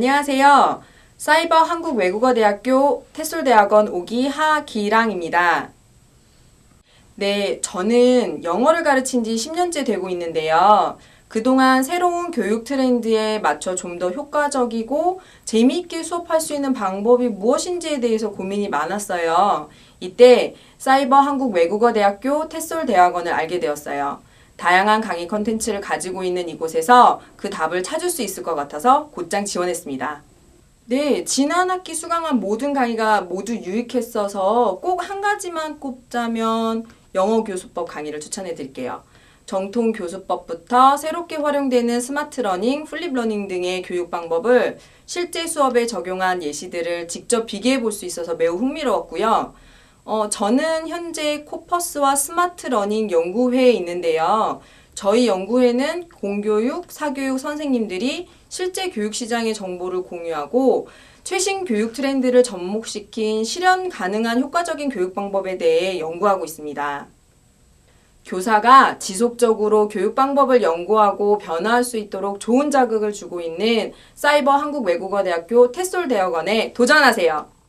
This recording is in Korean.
안녕하세요. 사이버 한국 외국어대학교 테솔대학원 오기 하기랑입니다. 네, 저는 영어를 가르친 지 10년째 되고 있는데요. 그동안 새로운 교육 트렌드에 맞춰 좀 더 효과적이고 재미있게 수업할 수 있는 방법이 무엇인지에 대해서 고민이 많았어요. 이때 사이버 한국 외국어대학교 테솔대학원을 알게 되었어요. 다양한 강의 컨텐츠를 가지고 있는 이곳에서 그 답을 찾을 수 있을 것 같아서 곧장 지원했습니다. 네, 지난 학기 수강한 모든 강의가 모두 유익했어서 꼭 한 가지만 꼽자면 영어 교수법 강의를 추천해 드릴게요. 정통 교수법부터 새롭게 활용되는 스마트 러닝, 플립 러닝 등의 교육 방법을 실제 수업에 적용한 예시들을 직접 비교해 볼 수 있어서 매우 흥미로웠고요. 어, 저는 현재 코퍼스와 스마트 러닝 연구회에 있는데요. 저희 연구회는 공교육, 사교육 선생님들이 실제 교육 시장의 정보를 공유하고 최신 교육 트렌드를 접목시킨 실현 가능한 효과적인 교육 방법에 대해 연구하고 있습니다. 교사가 지속적으로 교육 방법을 연구하고 변화할 수 있도록 좋은 자극을 주고 있는 사이버 한국외국어대학교 테솔 대학원에 도전하세요.